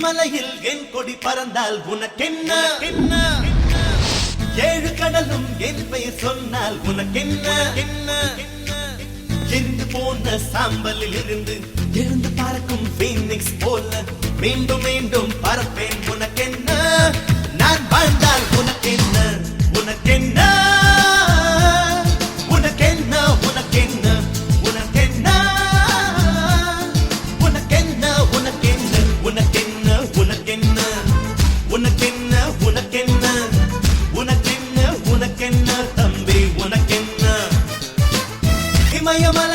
மலையில் என் கொடி பறந்தால் உனக்கென்ன? என்ன ஏழு கடலும் என் பெயர் சொன்னால் உனக்கென்ன? என்ன எரிந்து போன சாம்பலில் இருந்து எழுந்து பறக்கும் பீனிக்ஸ் போல மீண்டும் மீண்டும் பறப்பேன் உனக்கென்ன? உனக்கென்ன உனக்கென்ன? உனக்கென்ன உனக்கென்ன தம்பி உனக்கென்ன? இமயமலை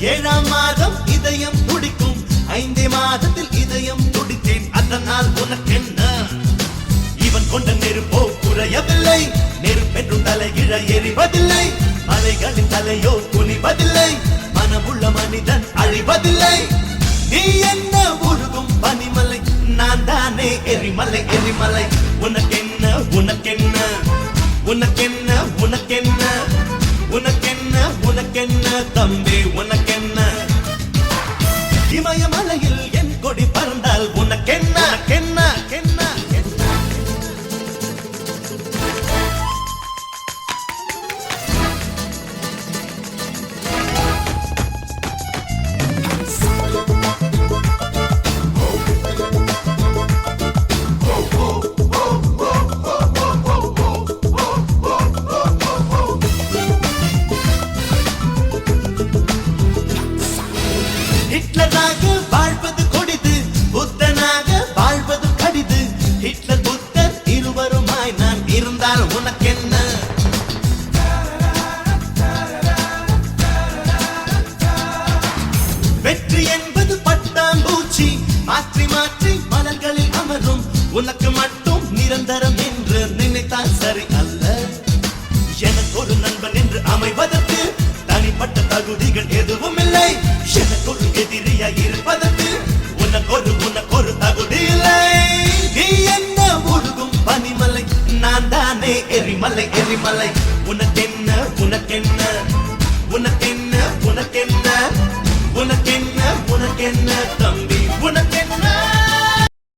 ஏழாம் மாதம் இதயம் துடிக்கும். ஐந்தே மாதத்தில் இதயம் துடித்தேன். அதனால் நாள் உனக்கென்ன? இவன் கொண்ட நெருப்போ குறையவில்லை. நெருப்பென்றும் தலையிழ எரிவதில்லை. மலைகளின் தலையோ குனிவதில்லை. மனமுள்ள மனிதன் அழிவதில்லை. நீ என்ன உருகும் பனிமலை? நான் தானே எரிமலை எரிமலை. உனக்கென்ன? உனக்கென்ன? உனக்கென்ன? தம்பி உனக்கென்ன? இமயமலையில் என் கொடி பறந்தால் உனக்கென்ன? வெற்றி என்பது பட்டாம்பூச்சி. மாற்றி மாற்றி மலர்களில் அமரும். உனக்கு மட்டும் நிரந்தரம் என்று நினைத்தால் சரி அல்ல. எனக்கு ஒரு நண்பன் என்று அமைவதற்கு தனிப்பட்ட தகுதிகள் எதுவும் இல்லை. எனக்கு ஒரு எதிரியா இருப்பதற்கு உனக்கு ஒரு உனக்கு ஒரு தகுதி இல்லை. நீ என்ன உருகும் பனிமலை? நான் தான் மலை எரிமலை எரிமலை உனக்கென்ன உனக்கென்ன? உனக்கென்ன உனக்கென்ன? உனக்கென்ன உனக்கென்ன? தம்பி உனக்கென்ன?